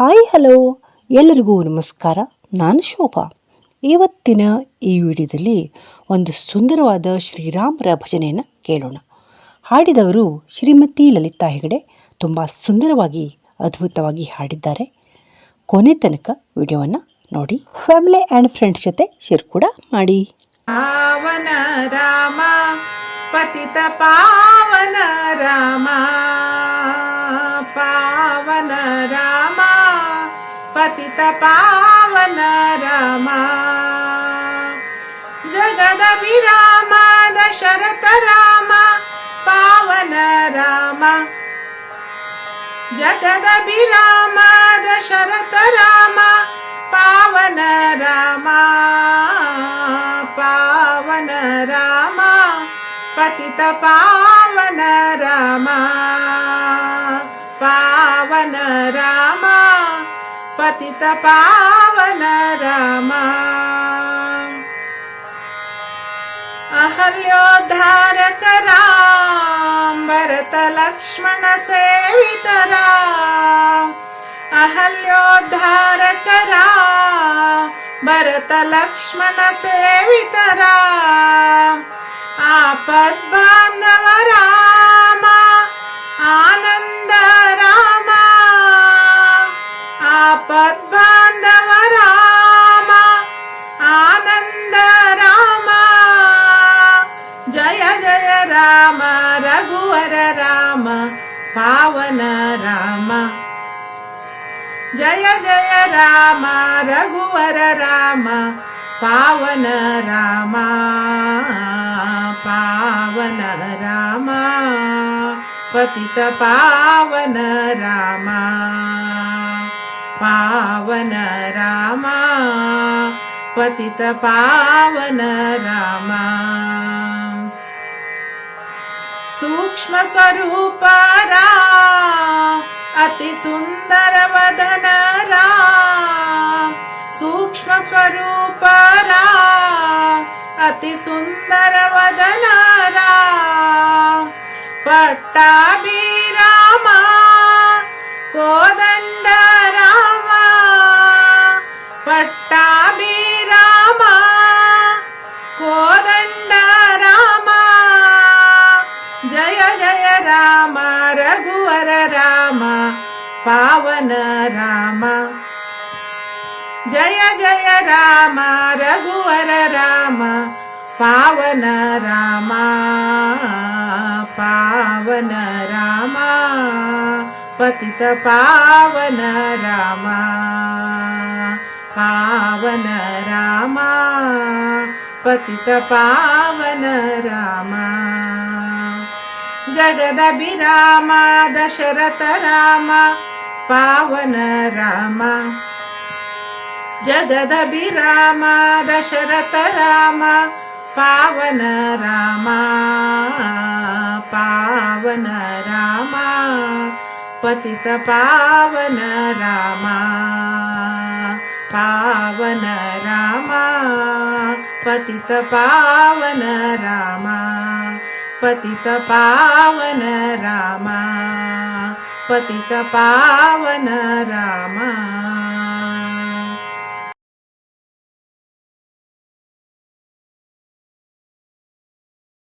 Hi, hello. ಎಲ್ಲರಿಗೂ ನಮಸ್ಕಾರ. ನಾನು ಶೋಭಾ. ಇವತ್ತಿನ ಈ ವಿಡಿಯೋದಲ್ಲಿ ಒಂದು ಸುಂದರವಾದ ಶ್ರೀರಾಮರ ಭಜನೆಯನ್ನು ಕೇಳೋಣ. ಹಾಡಿದವರು ಶ್ರೀಮತಿ ಲಲಿತಾ ಹೆಗಡೆ ತುಂಬ ಸುಂದರವಾಗಿ, ಅದ್ಭುತವಾಗಿ ಹಾಡಿದ್ದಾರೆ. ಕೊನೆ ತನಕ ವಿಡಿಯೋವನ್ನು ನೋಡಿ. ಫ್ಯಾಮಿಲಿ ಆ್ಯಂಡ್ ಫ್ರೆಂಡ್ಸ್ ಜೊತೆ ಶೇರ್ ಕೂಡ ಮಾಡಿ. ಪಾವನ ರಾಮ, ಪತಿತ ಪಾವನ ರಾಮ ಪಾವನ ರಾಮ. पतित पावन राम। जगद विराम द राम पावन राम। जगद विराम द राम पावन राम। पावन राम पतित पावन राम। पावन रामा। पतित पावन रामा। अहल्योद्धारक राम भरत लक्ष्मण सेवित राम। अहल्योद्धारक राम भरत लक्ष्मण सेवित राम। आपद बांधव राम। राम आनन्द राम जय जय राम। जय जय राम रघुवर राम पावन राम। पावन राम। पतित पावन राम। पावन रामा पतित पावन रामा सूक्ष्मस्वरूप रा अति सुन्दर वदन रा सूक्ष्मस्वरूप अति सुन्दर वदन पावन राम जय जय राम रघुवर राम पावन राम पावन राम पतित पावन राम पावन राम पतित पावन राम जगदभिराम दशरथ राम पावन रामा। जगदभिरामा, दशरथ राम, पावन रामा, पावन राम, पतित पावन रामा, पावन राम, पतित पावन राम, पतित पावन रामा। पतित पावन रामा.